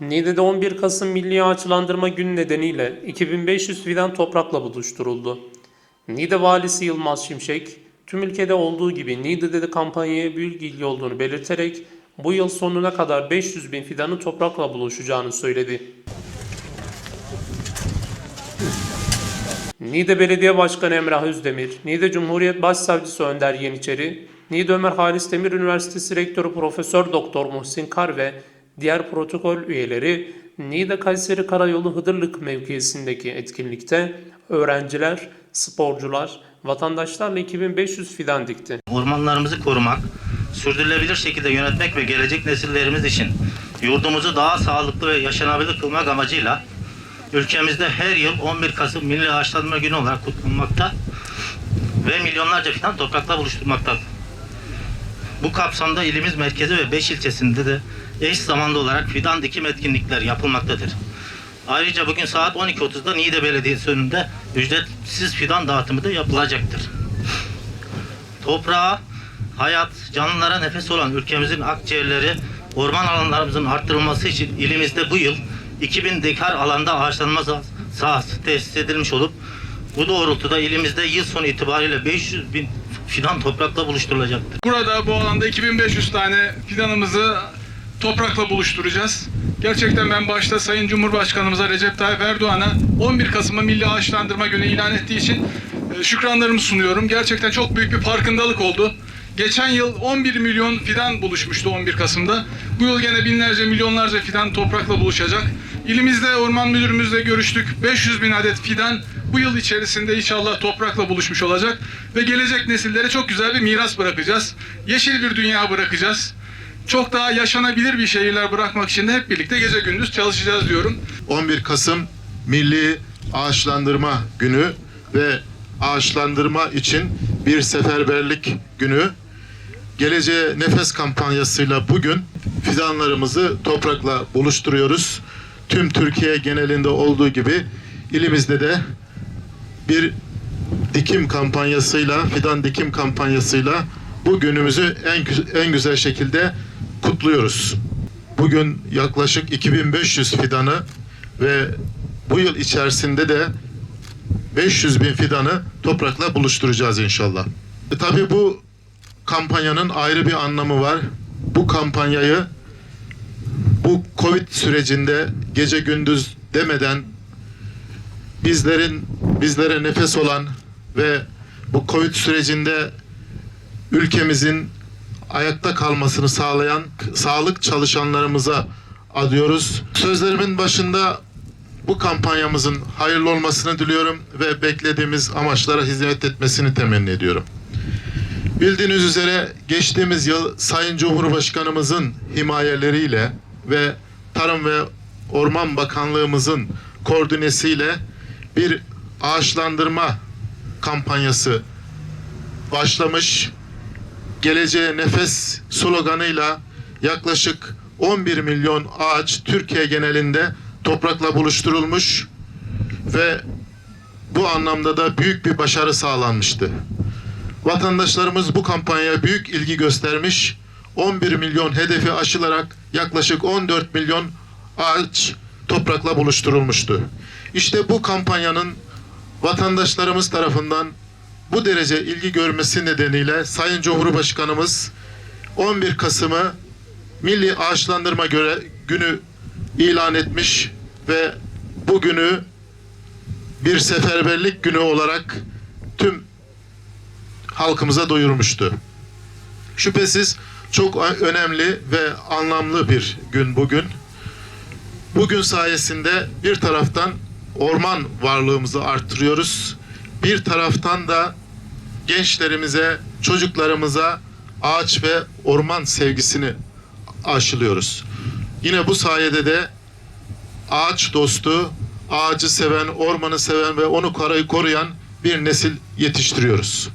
Niğde'de 11 Kasım Milli Ağaçlandırma Günü nedeniyle 2500 fidan toprakla buluşturuldu. Niğde Valisi Yılmaz Şimşek, tüm ülkede olduğu gibi Niğde'de de kampanyaya büyük ilgi olduğunu belirterek bu yıl sonuna kadar 500 bin fidanın toprakla buluşacağını söyledi. Niğde Belediye Başkanı Emrah Özdemir, Niğde Cumhuriyet Başsavcısı Önder Yeniçeri, Niğde Ömer Halis Demir Üniversitesi Rektörü Profesör Doktor Muhsin Kar ve diğer protokol üyeleri Niğde Kayseri Karayolu Hıdırlık mevkisindeki etkinlikte öğrenciler, sporcular, vatandaşlarla 2500 fidan dikti. Ormanlarımızı korumak, sürdürülebilir şekilde yönetmek ve gelecek nesillerimiz için yurdumuzu daha sağlıklı ve yaşanabilir kılmak amacıyla ülkemizde her yıl 11 Kasım Milli Ağaçlanma Günü olarak kutlanmakta ve milyonlarca fidan toprakla buluşturmaktadır. Bu kapsamda ilimiz merkezi ve 5 ilçesinde de eş zamanlı olarak fidan dikim etkinlikler yapılmaktadır. Ayrıca bugün saat 12.30'da Niğde Belediyesi önünde ücretsiz fidan dağıtımı da yapılacaktır. Toprağa, hayat, canlılara nefes olan ülkemizin akciğerleri, orman alanlarımızın arttırılması için ilimizde bu yıl 2000 dekar alanda ağaçlanma sah- sahası tesis edilmiş olup bu doğrultuda ilimizde yıl sonu itibariyle 500 bin fidan toprakla buluşturulacaktır. Burada bu alanda 2500 tane fidanımızı toprakla buluşturacağız. Gerçekten ben başta Sayın Cumhurbaşkanımıza Recep Tayyip Erdoğan'a 11 Kasım'ı Milli Ağaçlandırma Günü ilan ettiği için e, şükranlarımı sunuyorum. Gerçekten çok büyük bir farkındalık oldu. Geçen yıl 11 milyon fidan buluşmuştu 11 Kasım'da. Bu yıl gene binlerce milyonlarca fidan toprakla buluşacak. İlimizde orman müdürümüzle görüştük. 500 bin adet fidan bu yıl içerisinde inşallah toprakla buluşmuş olacak. Ve gelecek nesillere çok güzel bir miras bırakacağız. Yeşil bir dünya bırakacağız. Çok daha yaşanabilir bir şehirler bırakmak için de hep birlikte gece gündüz çalışacağız diyorum. 11 Kasım Milli Ağaçlandırma Günü ve ağaçlandırma için bir seferberlik günü. Geleceğe Nefes kampanyasıyla bugün fidanlarımızı toprakla buluşturuyoruz. Tüm Türkiye genelinde olduğu gibi ilimizde de bir dikim kampanyasıyla, fidan dikim kampanyasıyla bu günümüzü en, en güzel şekilde kutluyoruz. Bugün yaklaşık 2500 fidanı ve bu yıl içerisinde de 500 bin fidanı toprakla buluşturacağız inşallah. E, tabii bu kampanyanın ayrı bir anlamı var. Bu kampanyayı bu Covid sürecinde gece gündüz demeden bizlerin bizlere nefes olan ve bu Covid sürecinde ülkemizin ayakta kalmasını sağlayan sağlık çalışanlarımıza adıyoruz. Sözlerimin başında bu kampanyamızın hayırlı olmasını diliyorum ve beklediğimiz amaçlara hizmet etmesini temenni ediyorum. Bildiğiniz üzere geçtiğimiz yıl Sayın Cumhurbaşkanımızın himayeleriyle ve Tarım ve Orman Bakanlığımızın koordinesiyle bir ağaçlandırma kampanyası başlamış. Geleceğe Nefes sloganıyla yaklaşık 11 milyon ağaç Türkiye genelinde toprakla buluşturulmuş ve bu anlamda da büyük bir başarı sağlanmıştı. Vatandaşlarımız bu kampanyaya büyük ilgi göstermiş. 11 milyon hedefi aşılarak yaklaşık 14 milyon ağaç toprakla buluşturulmuştu. İşte bu kampanyanın vatandaşlarımız tarafından bu derece ilgi görmesi nedeniyle Sayın Cumhurbaşkanımız 11 Kasım'ı Milli Ağaçlandırma göre günü ilan etmiş ve bu günü bir seferberlik günü olarak tüm halkımıza duyurmuştu. Şüphesiz çok önemli ve anlamlı bir gün bugün. Bugün sayesinde bir taraftan orman varlığımızı arttırıyoruz. Bir taraftan da gençlerimize, çocuklarımıza ağaç ve orman sevgisini aşılıyoruz. Yine bu sayede de ağaç dostu, ağacı seven, ormanı seven ve onu koruyan bir nesil yetiştiriyoruz.